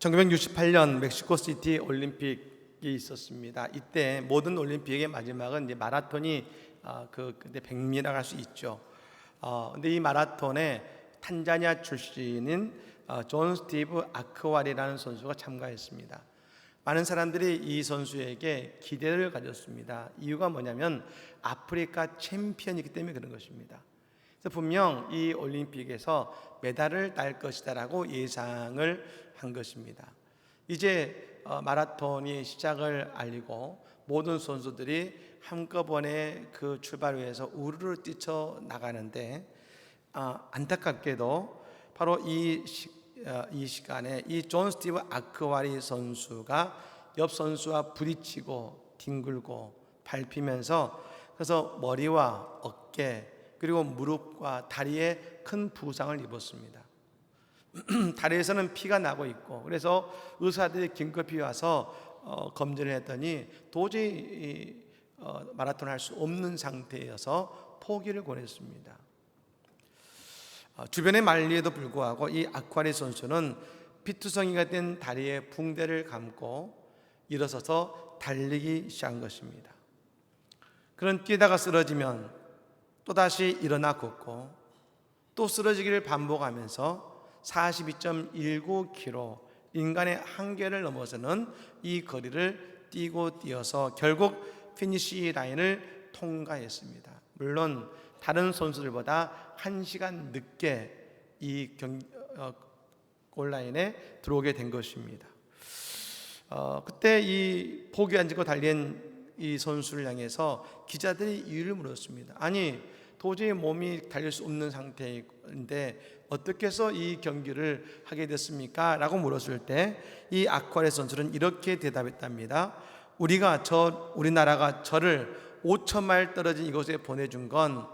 1968년 멕시코 시티 올림픽이 있었습니다. 이때 모든 올림픽의 마지막은 이제 마라톤이 어, 그 근데 100미라고 할 수 있죠. 어, 근데 이 마라톤에 탄자니아 출신인 어, 존 스티브 아크와리라는 선수가 참가했습니다. 많은 사람들이 이 선수에게 기대를 가졌습니다. 이유가 뭐냐면 아프리카 챔피언이기 때문에 그런 것입니다. 분명 이 올림픽에서 메달을 딸 것이다라고 예상을 한 것입니다. 이제 어, 마라톤이 시작을 알리고 모든 선수들이 한꺼번에 그 출발로에서 우르르 뛰쳐 나가는데 아, 안타깝게도 바로 이, 시, 어, 이 시간에 이 존 스티브 아크와리 선수가 옆 선수와 부딪히고 뒹굴고 밟히면서 그래서 머리와 어깨 그리고 무릎과 다리에 큰 부상을 입었습니다. 다리에서는 피가 나고 있고 그래서 의사들이 긴급히 와서 어, 검진을 했더니 도저히 이, 어, 마라톤 할 수 없는 상태여서 포기를 권했습니다. 어, 주변의 만리에도 불구하고 이 아쿠아리 선수는 피투성이가 된 다리에 붕대를 감고 일어서서 달리기 시작한 것입니다. 그런 뛰다가 쓰러지면 또 다시 일어나 걷고 또 쓰러지기를 반복하면서 42.19km 인간의 한계를 넘어서는 이 거리를 뛰고 뛰어서 결국 피니시 라인을 통과했습니다. 물론 다른 선수들보다 1시간 늦게 이 경, 어, 골라인에 들어오게 된 것입니다. 어, 그때 이 포기 안 지고 달린 이 선수를 향해서 기자들이 이유를 물었습니다. 아니 도저히 몸이 달릴 수 없는 상태인데 어떻게 해서 이 경기를 하게 됐습니까? 라고 물었을 때 이 아쿠아레 선수는 이렇게 대답했답니다. 우리가 저 우리나라가 저를 5천 마일 떨어진 이곳에 보내준 건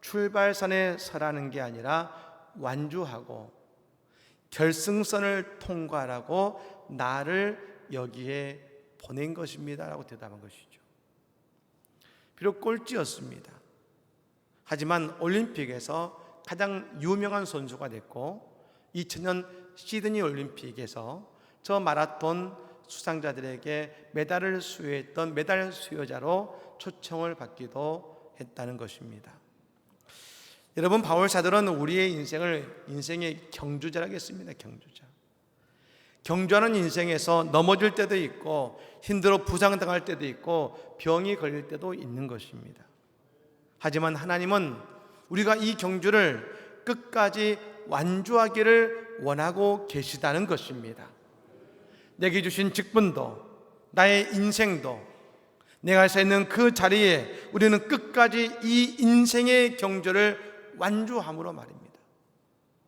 출발선에 서라는 게 아니라 완주하고 결승선을 통과하라고 나를 여기에 보낸 것입니다라고 대답한 것이죠. 비록 꼴찌였습니다. 하지만 올림픽에서 가장 유명한 선수가 됐고 2000년 시드니 올림픽에서 저 마라톤 수상자들에게 메달을 수여했던 메달 수여자로 초청을 받기도 했다는 것입니다. 여러분 바울 사도는 우리의 인생을 인생의 경주자라고 했습니다. 경주자. 경주하는 인생에서 넘어질 때도 있고 힘들어 부상당할 때도 있고 병이 걸릴 때도 있는 것입니다. 하지만 하나님은 우리가 이 경주를 끝까지 완주하기를 원하고 계시다는 것입니다. 내게 주신 직분도 나의 인생도 내가 서 있는 그 자리에 우리는 끝까지 이 인생의 경주를 완주함으로 말입니다.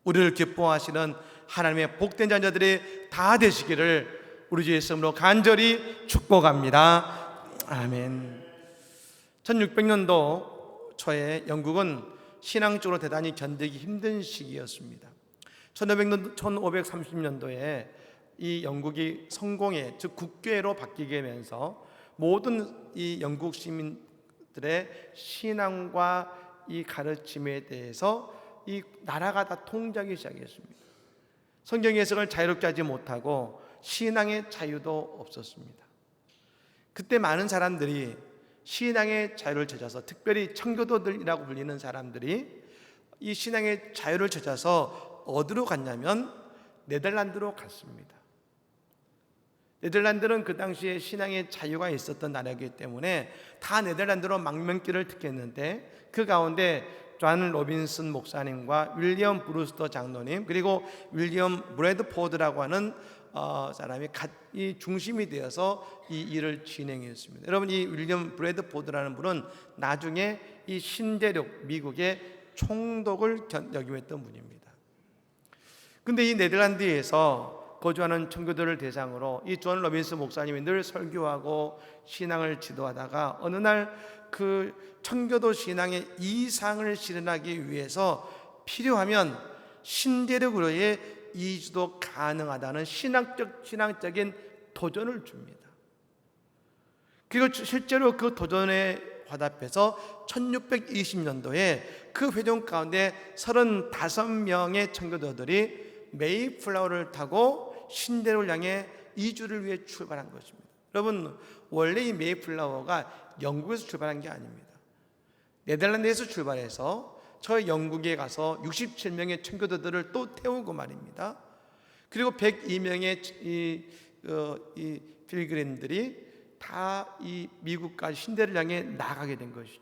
우리를 기뻐하시는 하나님의 복된 자녀들이 다 되시기를 우리 주 예수님으로 간절히 축복합니다. 아멘. 1600년도 초에 영국은 신앙적으로 대단히 견디기 힘든 시기였습니다. 1500년, 1530년도에 이 영국이 성공의 즉 국교회로 바뀌게 되면서 모든 이 영국 시민들의 신앙과 이 가르침에 대해서 이 나라가 다 통제하기 시작했습니다. 성경 해석을 자유롭게 하지 못하고 신앙의 자유도 없었습니다. 그때 많은 사람들이 신앙의 자유를 찾아서 특별히 청교도들이라고 불리는 사람들이 이 신앙의 자유를 찾아서 어디로 갔냐면 네덜란드로 갔습니다. 네덜란드는 그 당시에 신앙의 자유가 있었던 나라이기 때문에 다 네덜란드로 망명길을 택했는데 그 가운데 존 로빈슨 목사님과 윌리엄 브루스터 장로님 그리고 윌리엄 브래드포드라고 하는 어, 사람이 이 중심이 되어서 이 일을 진행했습니다. 여러분 이 윌리엄 브래드포드라는 분은 나중에 이 신대륙 미국의 총독을 역임했던 분입니다. 근데 이 네덜란드에서 거주하는 청교도를 대상으로 이 존 로빈스 목사님이 늘 설교하고 신앙을 지도하다가 어느 날 그 청교도 신앙의 이상을 실현하기 위해서 필요하면 신대륙으로의 이주도 가능하다는 신학적 신앙적인 도전을 줍니다. 그리고 실제로 그 도전에 화답해서 1620년도에 그 회종 가운데 35명의 청교도들이 메이플라워를 타고 신대를 향해 이주를 위해 출발한 것입니다. 여러분 원래 이 메이플라워가 영국에서 출발한 게 아닙니다. 네덜란드에서 출발해서 저 영국에 가서 67명의 청교도들을 또 태우고 말입니다. 그리고 102명의 이, 어, 이 필그림들이 다 이 미국과 신대를 향해 나가게 된 것이죠.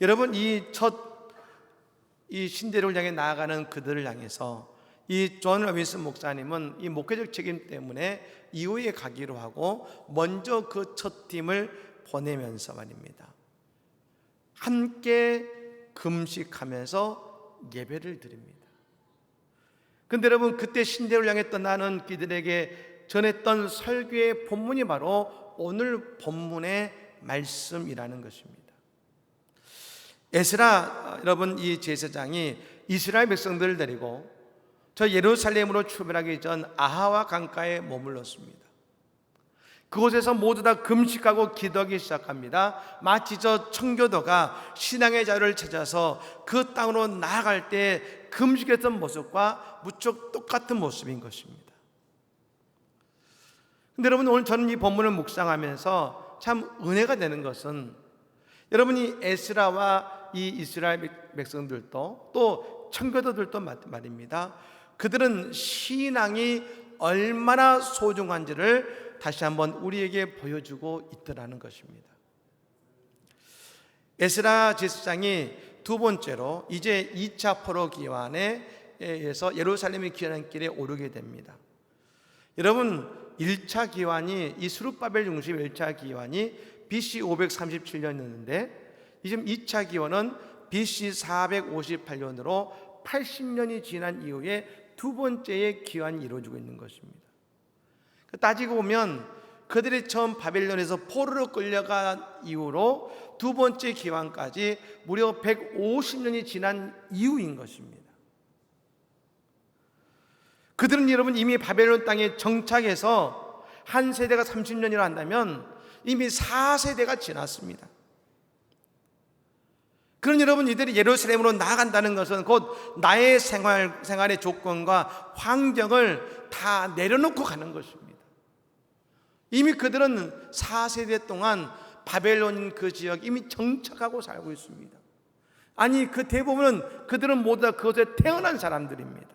여러분 이 첫이 신대를 향해 나아가는 그들을 향해서 이존 러빈슨 목사님은 이 목회적 책임 때문에 이후에 가기로 하고 먼저 그 첫 팀을 보내면서 말입니다. 함께 금식하면서 예배를 드립니다. 근데 여러분 그때 신대를 향해 떠나는 그들에게 전했던 설교의 본문이 바로 오늘 본문의 말씀이라는 것입니다. 에스라 여러분 이 제사장이 이스라엘 백성들을 데리고 저 예루살렘으로 출발하기 전 아하와 강가에 머물렀습니다. 그곳에서 모두 다 금식하고 기도하기 시작합니다. 마치 저 청교도가 신앙의 자유를 찾아서 그 땅으로 나아갈 때 금식했던 모습과 무척 똑같은 모습인 것입니다. 근데 여러분 오늘 저는 이 본문을 묵상하면서 참 은혜가 되는 것은 여러분이 에스라와 이 이스라엘 백성들도 또 청교도들도 말입니다. 그들은 신앙이 얼마나 소중한지를 다시 한번 우리에게 보여주고 있더라는 것입니다. 에스라 제사장이 두 번째로 이제 2차 포로 기환에 의해서 예루살렘의 귀환길에 오르게 됩니다. 여러분 1차 기환이 이 수룹바벨 중심 1차 기환이 BC 537년이었는데 지금 2차 기원은 BC 458년으로 80년이 지난 이후에 두 번째의 기환이 이루어지고 있는 것입니다. 따지고 보면 그들이 처음 바벨론에서 포로로 끌려간 이후로 두 번째 기환까지 무려 150년이 지난 이후인 것입니다. 그들은 여러분 이미 바벨론 땅에 정착해서 한 세대가 30년이라 한다면 이미 4세대가 지났습니다. 그런 여러분 이들이 예루살렘으로 나아간다는 것은 곧 나의 생활 생활의 조건과 환경을 다 내려놓고 가는 것입니다. 이미 그들은 4세대 동안 바벨론 그 지역 이미 정착하고 살고 있습니다. 아니 그 대부분은 그들은 모두 다 그곳에 태어난 사람들입니다.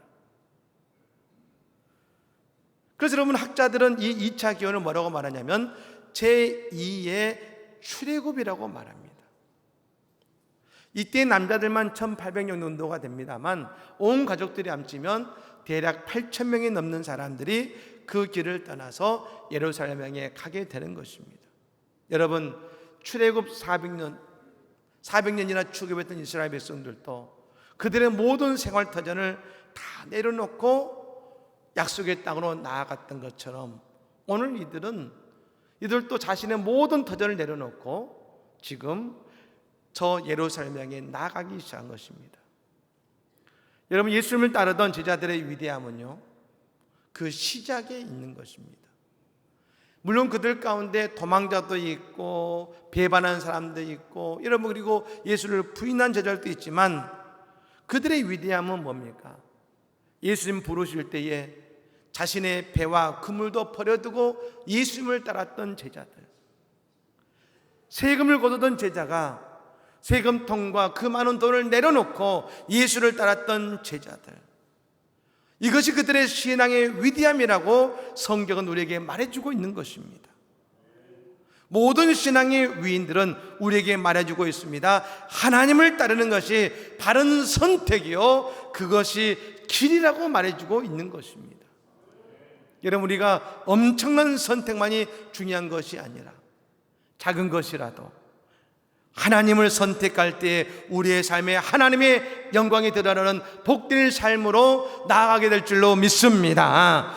그래서 여러분 학자들은 이 2차 기원을 뭐라고 말하냐면 제2의 출애굽이라고 말합니다. 이때 남자들만 1800명 정도가 됩니다만 온 가족들이 합치면 대략 8천명이 넘는 사람들이 그 길을 떠나서 예루살렘에 가게 되는 것입니다. 여러분 출애굽 400년 400년이나 출애굽했던 이스라엘 백성들도 그들의 모든 생활 터전을 다 내려놓고 약속의 땅으로 나아갔던 것처럼 오늘 이들은 이들도 자신의 모든 터전을 내려놓고 지금 저 예루살렘 향해 나가기 시작한 것입니다. 여러분 예수님을 따르던 제자들의 위대함은요. 그 시작에 있는 것입니다. 물론 그들 가운데 도망자도 있고 배반한 사람도 있고 여러분 그리고 예수를 부인한 제자들도 있지만 그들의 위대함은 뭡니까? 예수님 부르실 때에 자신의 배와 그물도 버려두고 예수님을 따랐던 제자들. 세금을 거두던 제자가 세금통과 그 많은 돈을 내려놓고 예수를 따랐던 제자들. 이것이 그들의 신앙의 위대함이라고 성경은 우리에게 말해주고 있는 것입니다. 모든 신앙의 위인들은 우리에게 말해주고 있습니다. 하나님을 따르는 것이 바른 선택이요. 그것이 길이라고 말해주고 있는 것입니다. 여러분, 우리가 엄청난 선택만이 중요한 것이 아니라 작은 것이라도 하나님을 선택할 때 우리의 삶에 하나님의 영광이 드러나는 복된 삶으로 나아가게 될 줄로 믿습니다.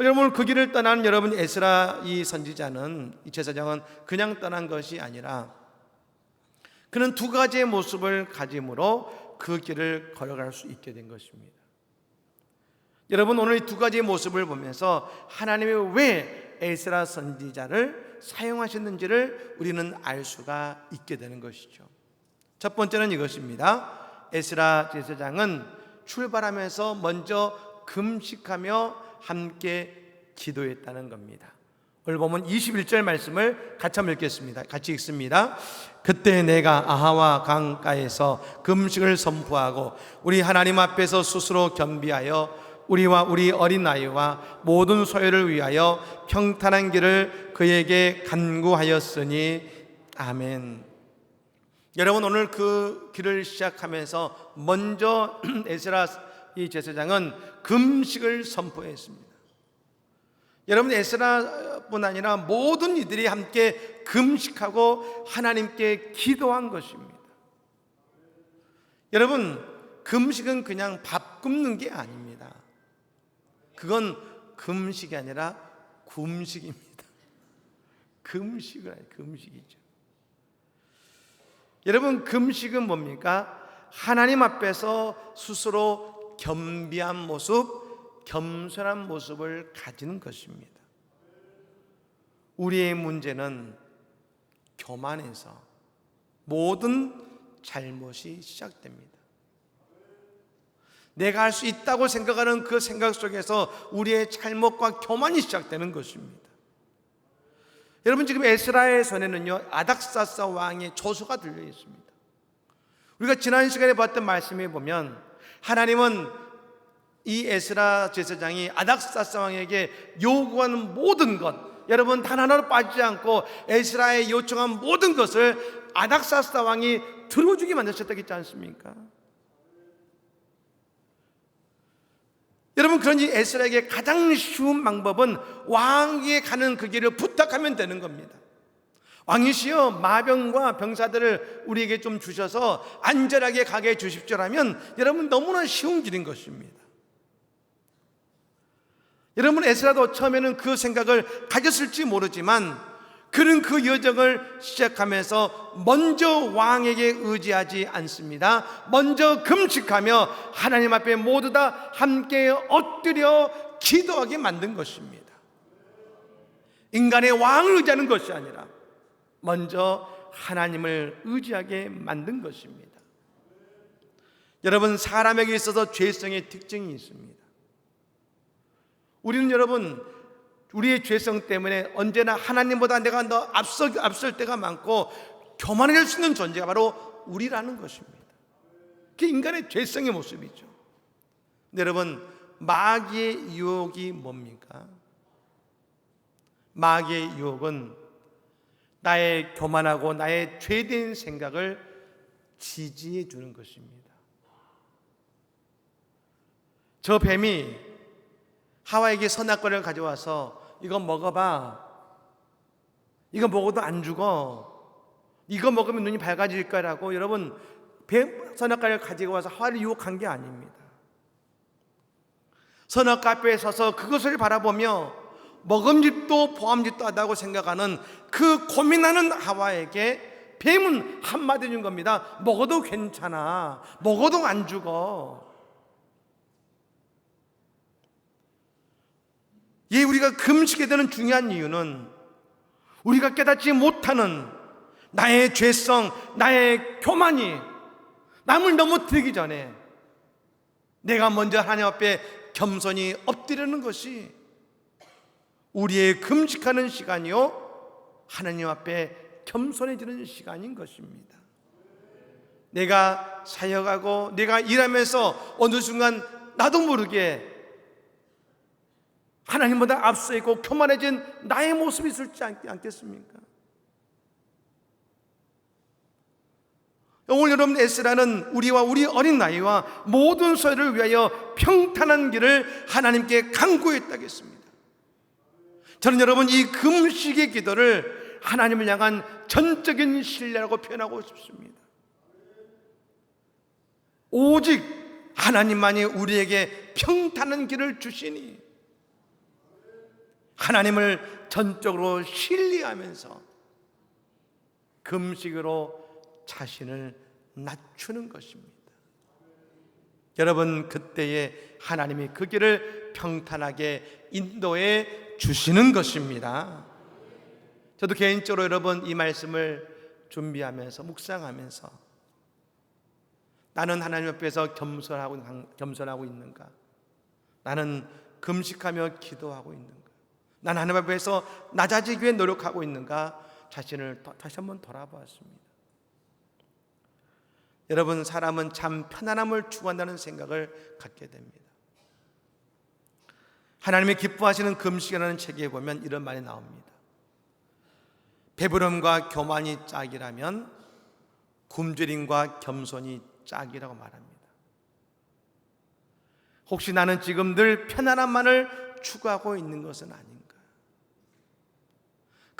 여러분 그 길을 떠난 여러분 에스라 이 선지자는 이 제사장은 그냥 떠난 것이 아니라 그는 두 가지의 모습을 가짐으로 그 길을 걸어갈 수 있게 된 것입니다. 여러분 오늘 이 두 가지의 모습을 보면서 하나님이 왜 에스라 선지자를 사용하셨는지를 우리는 알 수가 있게 되는 것이죠. 첫 번째는 이것입니다. 에스라 제사장은 출발하면서 먼저 금식하며 함께 기도했다는 겁니다. 오늘 보면 21절 말씀을 같이 읽겠습니다. 같이 읽습니다. 그때 내가 아하와 강가에서 금식을 선포하고 우리 하나님 앞에서 스스로 겸비하여 우리와 우리 어린 아이와 모든 소유를 위하여 평탄한 길을 그에게 간구하였으니 아멘. 여러분 오늘 그 길을 시작하면서 먼저 에스라 이 제사장은 금식을 선포했습니다. 여러분 에스라뿐 아니라 모든 이들이 함께 금식하고 하나님께 기도한 것입니다. 여러분 금식은 그냥 밥 굶는 게 아닙니다. 그건 금식이 아니라 굶식입니다. 금식을 아니 금식이죠. 여러분 금식은 뭡니까? 하나님 앞에서 스스로 겸비한 모습, 겸손한 모습을 가지는 것입니다. 우리의 문제는 교만해서 모든 잘못이 시작됩니다. 내가 할 수 있다고 생각하는 그 생각 속에서 우리의 잘못과 교만이 시작되는 것입니다. 여러분 지금 에스라의 손에는요 아닥사사 왕의 조서가 들려 있습니다. 우리가 지난 시간에 봤던 말씀에 보면 하나님은 이 에스라 제사장이 아닥사사 왕에게 요구하는 모든 것 여러분 단 하나로 빠지지 않고 에스라의 요청한 모든 것을 아닥사사 왕이 들어주게 만드셨다고 했지 않습니까? 여러분 그러니 에스라에게 가장 쉬운 방법은 왕에게 가는 그 길을 부탁하면 되는 겁니다. 왕이시여 마병과 병사들을 우리에게 좀 주셔서 안전하게 가게 해 주십시오라면 여러분 너무나 쉬운 길인 것입니다. 여러분 에스라도 처음에는 그 생각을 가졌을지 모르지만 그는 그 여정을 시작하면서 먼저 왕에게 의지하지 않습니다. 먼저 금식하며 하나님 앞에 모두 다 함께 엎드려 기도하게 만든 것입니다. 인간의 왕을 의지하는 것이 아니라 먼저 하나님을 의지하게 만든 것입니다. 여러분, 사람에게 있어서 죄성의 특징이 있습니다. 우리는 여러분, 우리의 죄성 때문에 언제나 하나님보다 내가 더 앞서, 앞설 때가 많고 교만해질 수 있는 존재가 바로 우리라는 것입니다. 그게 인간의 죄성의 모습이죠. 여러분, 마귀의 유혹이 뭡니까? 마귀의 유혹은 나의 교만하고 나의 죄된 생각을 지지해 주는 것입니다. 저 뱀이 하와에게 선악과를 가져와서 이거 먹어봐. 이거 먹어도 안 죽어. 이거 먹으면 눈이 밝아질 거라고 여러분 뱀 선악과를 가지고 와서 하와를 유혹한 게 아닙니다. 선악과 앞에 서서 그것을 바라보며 먹음직도 보암직도 하다고 생각하는 그 고민하는 하와에게 뱀은 한마디 준 겁니다. 먹어도 괜찮아. 먹어도 안 죽어. 예, 우리가 금식에 되는 중요한 이유는 우리가 깨닫지 못하는 나의 죄성, 나의 교만이 남을 넘어뜨리기 전에 내가 먼저 하나님 앞에 겸손히 엎드리는 것이 우리의 금식하는 시간이요. 하나님 앞에 겸손해지는 시간인 것입니다. 내가 사역하고 내가 일하면서 어느 순간 나도 모르게 하나님보다 앞서 있고 교만해진 나의 모습이 있을지 않겠습니까? 오늘 여러분 에스라는 우리와 우리 어린 나이와 모든 소유를 위하여 평탄한 길을 하나님께 강구했다겠습니다. 저는 여러분 이 금식의 기도를 하나님을 향한 전적인 신뢰라고 표현하고 싶습니다. 오직 하나님만이 우리에게 평탄한 길을 주시니 하나님을 전적으로 신뢰하면서 금식으로 자신을 낮추는 것입니다. 여러분 그때에 하나님이 그 길을 평탄하게 인도해 주시는 것입니다. 저도 개인적으로 여러분 이 말씀을 준비하면서 묵상하면서 나는 하나님 앞에서 겸손하고 겸손하고 있는가? 나는 금식하며 기도하고 있는가? 난 하나님 앞에서 낮아지기 위해 노력하고 있는가? 자신을 더- 다시 한번 돌아보았습니다. 여러분 사람은 참 편안함을 추구한다는 생각을 갖게 됩니다. 하나님이 기뻐하시는 금식이라는 책에 보면 이런 말이 나옵니다. 배부름과 교만이 짝이라면 굶주림과 겸손이 짝이라고 말합니다. 혹시 나는 지금 늘 편안함만을 추구하고 있는 것은 아닌가?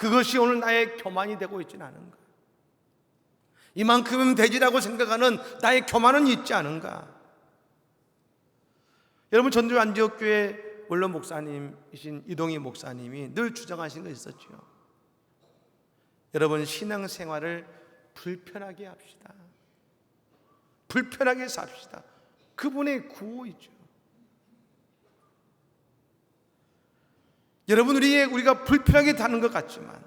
그것이 오늘 나의 교만이 되고 있지는 않은가? 이만큼은 되지라고 생각하는 나의 교만은 있지 않은가? 여러분 전주 안지옥교회 원로 목사님이신 이동희 목사님이 늘 주장하신 거 있었죠. 여러분 신앙 생활을 불편하게 합시다. 불편하게 삽시다. 그분의 구호이죠. 여러분 우리의 우리가 불편하게 다는 것 같지만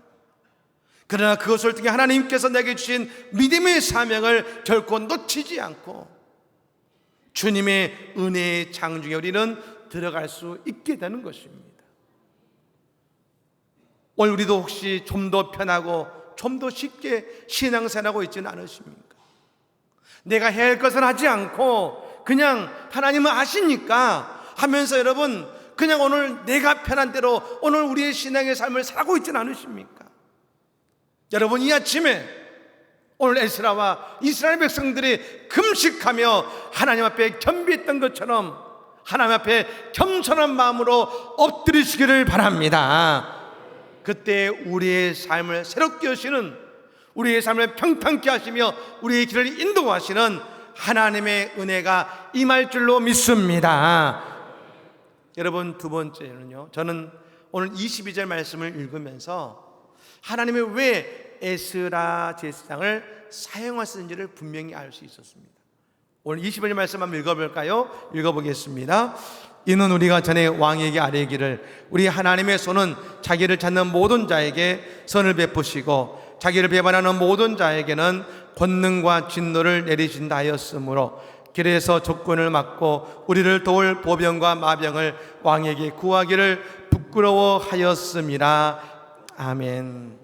그러나 그것을 통해 하나님께서 내게 주신 믿음의 사명을 결코 놓치지 않고 주님의 은혜의 장중에 우리는 들어갈 수 있게 되는 것입니다. 오늘 우리도 혹시 좀 더 편하고 좀 더 쉽게 신앙생활하고 있지는 않으십니까? 내가 해야 할 것을 하지 않고 그냥 하나님은 아시니까 하면서 여러분 그냥 오늘 내가 편한 대로 오늘 우리의 신앙의 삶을 살고 있지는 않으십니까? 여러분 이 아침에 오늘 에스라와 이스라엘 백성들이 금식하며 하나님 앞에 겸비했던 것처럼 하나님 앞에 겸손한 마음으로 엎드리시기를 바랍니다. 그때 우리의 삶을 새롭게 하시는 우리의 삶을 평탄케 하시며 우리의 길을 인도하시는 하나님의 은혜가 임할 줄로 믿습니다. 여러분 두 번째는요. 저는 오늘 22절 말씀을 읽으면서 하나님이 왜 에스라 제사장을 사용하셨는지를 분명히 알 수 있었습니다. 오늘 20절 말씀 한번 읽어볼까요? 읽어보겠습니다. 이는 우리가 전에 왕에게 아뢰기를 우리 하나님의 손은 자기를 찾는 모든 자에게 선을 베푸시고 자기를 배반하는 모든 자에게는 권능과 진노를 내리신다 하였으므로 길에서 적군을 막고 우리를 도울 보병과 마병을 왕에게 구하기를 부끄러워하였습니다. 아멘.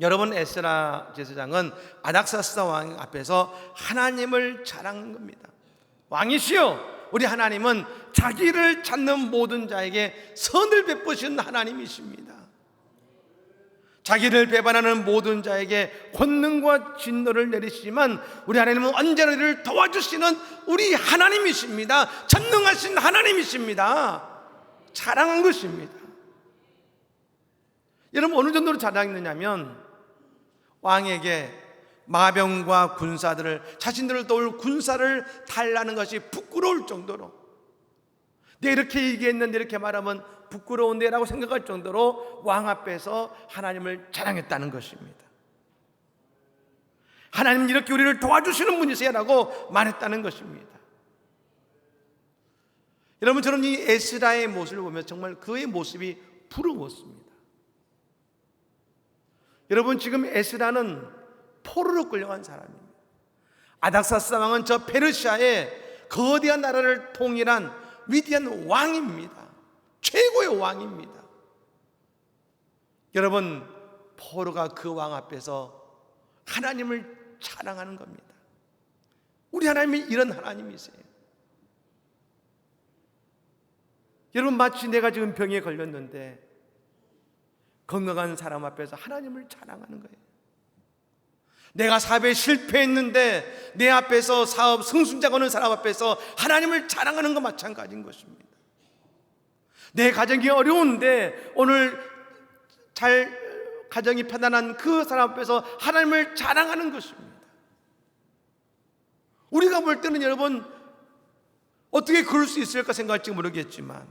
여러분 에스라 제사장은 아닥사스다 왕 앞에서 하나님을 자랑한 겁니다. 왕이시여, 우리 하나님은 자기를 찾는 모든 자에게 선을 베푸신 하나님이십니다. 자기를 배반하는 모든 자에게 권능과 진노를 내리시지만 우리 하나님은 언제나 우리를 도와주시는 우리 하나님이십니다. 전능하신 하나님이십니다. 자랑한 것입니다. 여러분 어느 정도로 자랑했느냐면 왕에게 마병과 군사들을 자신들을 도울 군사를 달라는 것이 부끄러울 정도로 내 이렇게 얘기했는데 이렇게 말하면 부끄러운데라고 생각할 정도로 왕 앞에서 하나님을 자랑했다는 것입니다. 하나님 이렇게 우리를 도와주시는 분이세요라고 말했다는 것입니다. 여러분 저는 이 에스라의 모습을 보면 정말 그의 모습이 부러웠습니다. 여러분 지금 에스라는 포로로 끌려간 사람입니다. 아닥사스 왕은 저 페르시아의 거대한 나라를 통일한 위대한 왕입니다. 최고의 왕입니다. 여러분 포로가 그 왕 앞에서 하나님을 자랑하는 겁니다. 우리 하나님이 이런 하나님이세요. 여러분 마치 내가 지금 병에 걸렸는데 건강한 사람 앞에서 하나님을 자랑하는 거예요. 내가 사업에 실패했는데 내 앞에서 사업 승승장 하는 사람 앞에서 하나님을 자랑하는 것 마찬가지인 것입니다. 내 가정이 어려운데 오늘 잘 가정이 편안한 그 사람 앞에서 하나님을 자랑하는 것입니다. 우리가 볼 때는 여러분 어떻게 그럴 수 있을까 생각할지 모르겠지만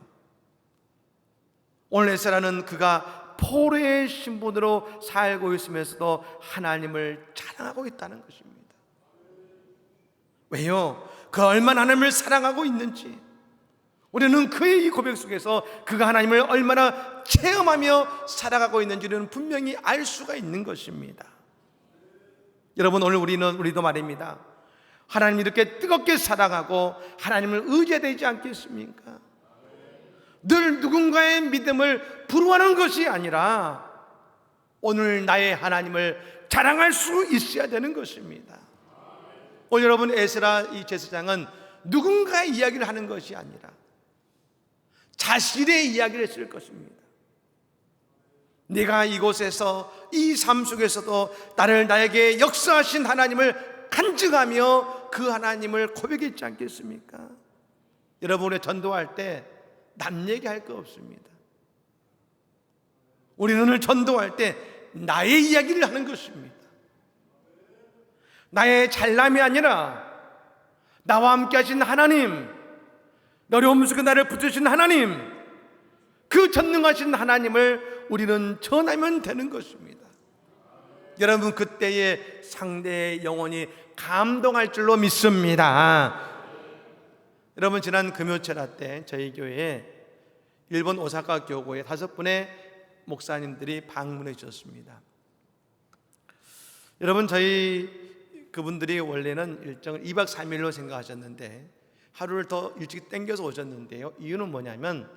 오늘 에스라는 그가 포로의 신분으로 살고 있으면서도 하나님을 자랑하고 있다는 것입니다. 왜요? 그 얼마나 하나님을 사랑하고 있는지 우리는 그의 이 고백 속에서 그가 하나님을 얼마나 체험하며 살아가고 있는지는 분명히 알 수가 있는 것입니다. 여러분 오늘 우리는 우리도 말입니다. 하나님 이렇게 뜨겁게 사랑하고 하나님을 의지되지 않겠습니까? 늘 누군가의 믿음을 부러워하는 것이 아니라 오늘 나의 하나님을 자랑할 수 있어야 되는 것입니다. 오늘 여러분 에스라 이 제사장은 누군가의 이야기를 하는 것이 아니라 자신의 이야기를 쓸 것입니다. 내가 이곳에서 이 삶 속에서도 나를 나에게 역사하신 하나님을 간증하며 그 하나님을 고백했지 않겠습니까? 여러분의 전도할 때 남 얘기할 거 없습니다. 우리는 오늘 전도할 때 나의 이야기를 하는 것입니다. 나의 잘남이 아니라 나와 함께 하신 하나님, 어려움 속에 나를 붙드신 하나님, 그 전능하신 하나님을 우리는 전하면 되는 것입니다. 여러분 그때의 상대의 영혼이 감동할 줄로 믿습니다. 여러분 지난 금요철화 때 저희 교회에 일본 오사카 교구의 다섯 분의 목사님들이 방문해 주셨습니다. 여러분 저희 그분들이 원래는 일정을 2박 3일로 생각하셨는데 하루를 더 일찍 땡겨서 오셨는데요. 이유는 뭐냐면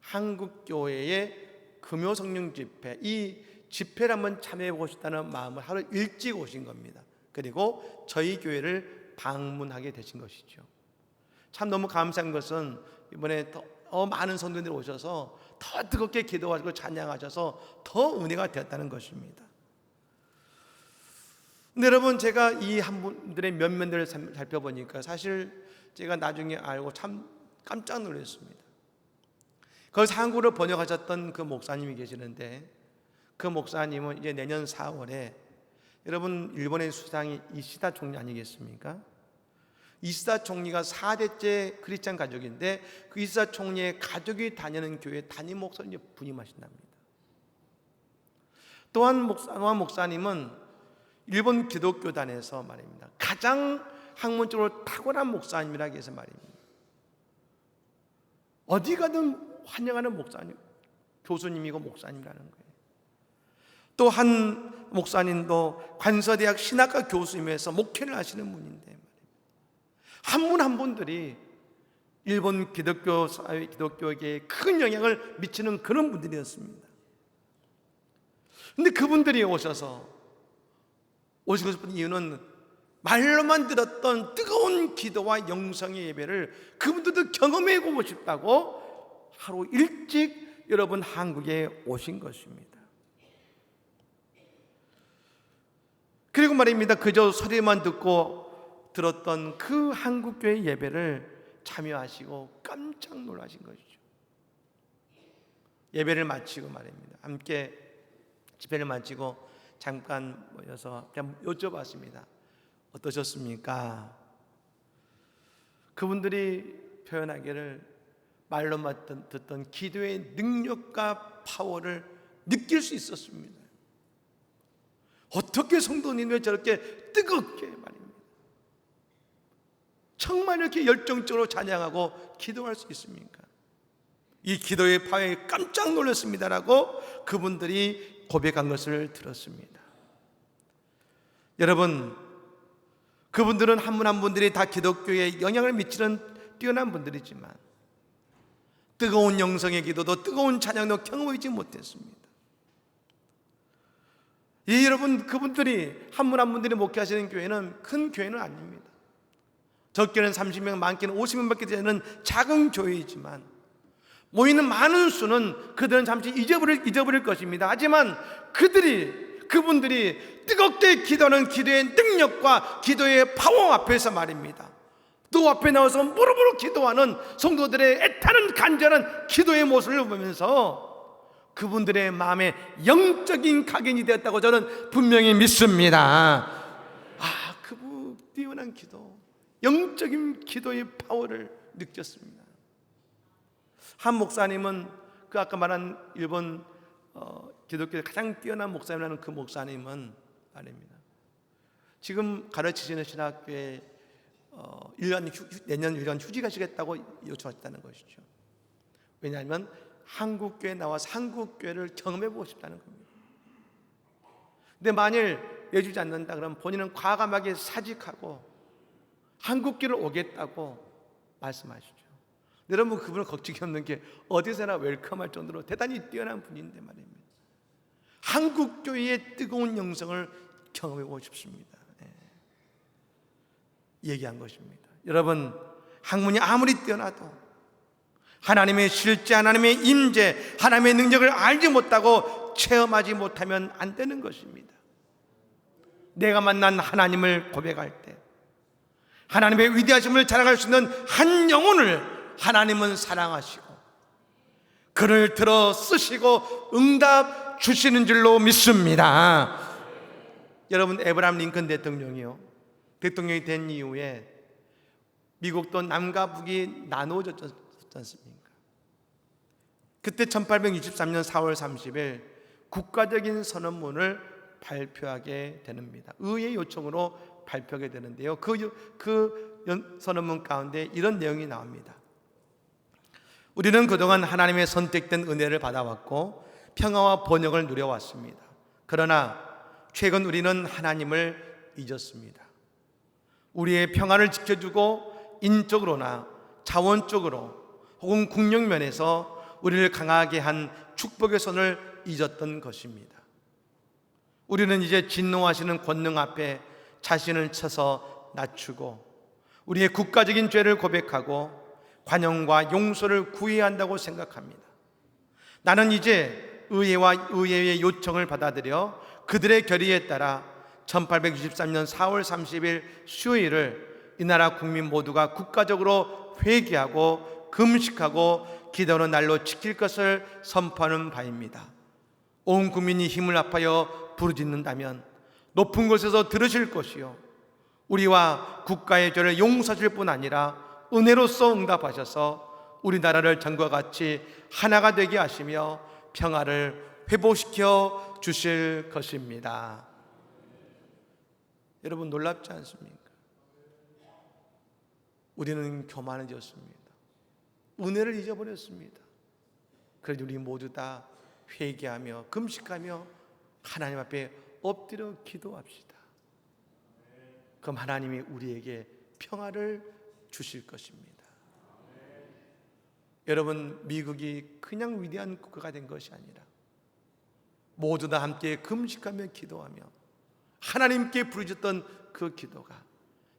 한국 교회의 금요 성령 집회 이 집회를 한번 참여해 보고 싶다는 마음을 하루 일찍 오신 겁니다. 그리고 저희 교회를 방문하게 되신 것이죠. 참 너무 감사한 것은 이번에 더 많은 성도들이 오셔서 더 뜨겁게 기도하시고 찬양하셔서 더 은혜가 되었다는 것입니다. 근데 여러분 제가 이 한 분들의 면면들을 살펴보니까 사실 제가 나중에 알고 참 깜짝 놀랐습니다. 그걸 한국으로 번역하셨던 그 목사님이 계시는데 그 목사님은 이제 내년 4월에 여러분 일본의 수상이 이시다 총리 아니겠습니까? 이시다 총리가 4대째 크리스찬 가족인데 그 이시다 총리의 가족이 다니는 교회 담임 목사님 부임하신답니다. 또한 목사, 또한 목사님은 일본 기독교단에서 말입니다. 가장 학문적으로 탁월한 목사님이라 해서 말입니다. 어디 가든 환영하는 목사님, 교수님이고 목사님이라는 거예요. 또 한 목사님도 관서대학 신학과 교수님에서 목회를 하시는 분인데 한분한 분들이 일본 기독교 사회 기독교에게 큰 영향을 미치는 그런 분들이었습니다. 근데 그분들이 오셔서 오시고 싶은 이유는 말로만 들었던 뜨거운 기도와 영성의 예배를 그분들도 경험해 보고 싶다고 하루 일찍 여러분 한국에 오신 것입니다. 그리고 말입니다. 그저 소리만 듣고 들었던 그 한국교회 예배를 참여하시고 깜짝 놀라신 것이죠. 예배를 마치고 말입니다. 함께 집회를 마치고 잠깐 모여서 여쭤봤습니다. 어떠셨습니까? 그분들이 표현하기를 말로만 듣던 기도의 능력과 파워를 느낄 수 있었습니다. 어떻게 성도님을 저렇게 뜨겁게 말입니다. 정말 이렇게 열정적으로 찬양하고 기도할 수 있습니까? 이 기도의 파워에 깜짝 놀랐습니다라고 그분들이 고백한 것을 들었습니다. 여러분, 그분들은 한 분 한 분들이 다 기독교에 영향을 미치는 뛰어난 분들이지만 뜨거운 영성의 기도도 뜨거운 찬양도 경험하지 못했습니다. 이 여러분 그분들이 한 분 한 분들이 목회하시는 교회는 큰 교회는 아닙니다. 적게는 30명, 많게는 50명밖에 되는 작은 교회이지만 모이는 많은 수는 그들은 잠시 잊어버릴 잊어버릴 것입니다. 하지만 그들이 그분들이 뜨겁게 기도하는 기도의 능력과 기도의 파워 앞에서 말입니다. 또 앞에 나와서 무릎으로 기도하는 성도들의 애타는 간절한 기도의 모습을 보면서 그분들의 마음에 영적인 각인이 되었다고 저는 분명히 믿습니다. 아, 그분 뛰어난 기도, 영적인 기도의 파워를 느꼈습니다. 한 목사님은 그 아까 말한 일본 어, 기독교의 가장 뛰어난 목사님이라는 그 목사님은 말입니다. 지금 가르치시는 신학교에 어, 1년 휴, 내년 1년 휴직 하시겠다고 요청하셨다는 것이죠. 왜냐하면 한국교회 나와서 한국교회를 경험해 보고 싶다는 겁니다. 근데 만일 내주지 않는다 그러면 본인은 과감하게 사직하고 한국교회를 오겠다고 말씀하시죠. 여러분 그분을 걱정이 없는 게 어디서나 웰컴할 정도로 대단히 뛰어난 분인데 말입니다. 한국 교회의 뜨거운 영성을 경험해 보고 싶습니다. 예. 얘기한 것입니다. 여러분 학문이 아무리 뛰어나도 하나님의 실제 하나님의 임재 하나님의 능력을 알지 못하고 체험하지 못하면 안 되는 것입니다. 내가 만난 하나님을 고백할 때 하나님의 위대하심을 자랑할 수 있는 한 영혼을 하나님은 사랑하시고 그를 들어 쓰시고 응답 주시는 줄로 믿습니다. 여러분 에브람 링컨 대통령이요. 대통령이 된 이후에 미국도 남과 북이 나누어졌지 않습니까? 그때 1863년 4월 30일 국가적인 선언문을 발표하게 됩니다. 의회 요청으로 발표하게 되는데요. 그, 그 연- 선언문 가운데 이런 내용이 나옵니다. 우리는 그동안 하나님의 선택된 은혜를 받아왔고 평화와 번영을 누려왔습니다. 그러나 최근 우리는 하나님을 잊었습니다. 우리의 평화를 지켜주고 인적으로나 자원적으로 혹은 국력면에서 우리를 강하게 한 축복의 손을 잊었던 것입니다. 우리는 이제 진노하시는 권능 앞에 자신을 쳐서 낮추고 우리의 국가적인 죄를 고백하고 관용과 용서를 구해야 한다고 생각합니다. 나는 이제 의회와 의회의 요청을 받아들여 그들의 결의에 따라 1863년 4월 30일 수요일을 이 나라 국민 모두가 국가적으로 회개하고 금식하고 기도하는 날로 지킬 것을 선포하는 바입니다. 온 국민이 힘을 합하여 부르짖는다면 높은 곳에서 들으실 것이요 우리와 국가의 죄를 용서하실 뿐 아니라 은혜로서 응답하셔서 우리나라를 전과 같이 하나가 되게 하시며 평화를 회복시켜 주실 것입니다. 여러분 놀랍지 않습니까? 우리는 교만해졌습니다. 은혜를 잊어버렸습니다. 그래도 우리 모두 다 회개하며 금식하며 하나님 앞에 엎드려 기도합시다. 그럼 하나님이 우리에게 평화를 주실 것입니다. 여러분, 미국이 그냥 위대한 국가가 된 것이 아니라 모두 다 함께 금식하며 기도하며 하나님께 부르짖던 그 기도가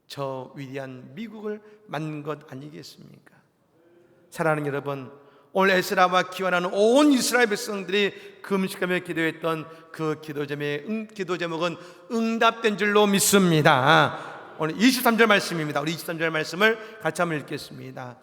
저 위대한 미국을 만든 것 아니겠습니까? 사랑하는 여러분, 오늘 에스라와 기원하는 온 이스라엘 백성들이 금식하며 기도했던 그 기도 제목의 응, 기도 제목은 응답된 줄로 믿습니다. 오늘 23절 말씀입니다. 우리 23절 말씀을 같이 한번 읽겠습니다.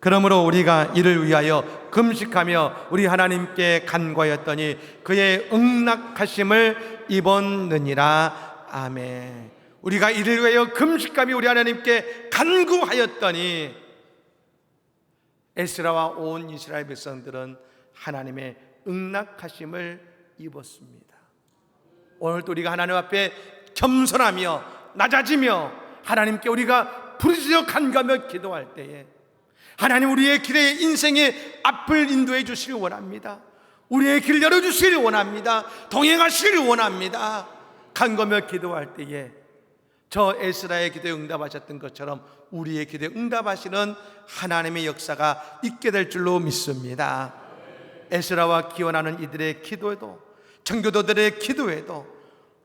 그러므로 우리가 이를 위하여 금식하며 우리 하나님께 간과하였더니 그의 응낙하심을 입었느니라. 아멘. 우리가 이를 위하여 금식하며 우리 하나님께 간구하였더니 에스라와 온 이스라엘 백성들은 하나님의 응낙하심을 입었습니다. 오늘도 우리가 하나님 앞에 겸손하며 낮아지며 하나님께 우리가 부르짖어 간가며 기도할 때에 하나님 우리의 길에 인생의 앞을 인도해 주시길 원합니다. 우리의 길 열어 주시길 원합니다. 동행하시길 원합니다. 간거며 기도할 때에 저 에스라의 기도에 응답하셨던 것처럼 우리의 기도에 응답하시는 하나님의 역사가 있게 될 줄로 믿습니다. 에스라와 기원하는 이들의 기도에도 청교도들의 기도에도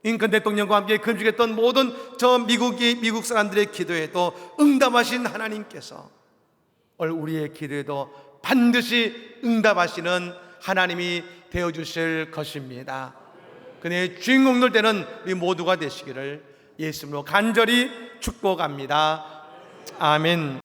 링컨 대통령과 함께 금식했던 모든 저 미국이 미국 사람들의 기도에도 응답하신 하나님께서 오늘 우리의 기도에도 반드시 응답하시는 하나님이 되어 주실 것입니다. 그의 주인공들 되는 우리 모두가 되시기를 예수님으로 간절히 축복합니다. 아멘.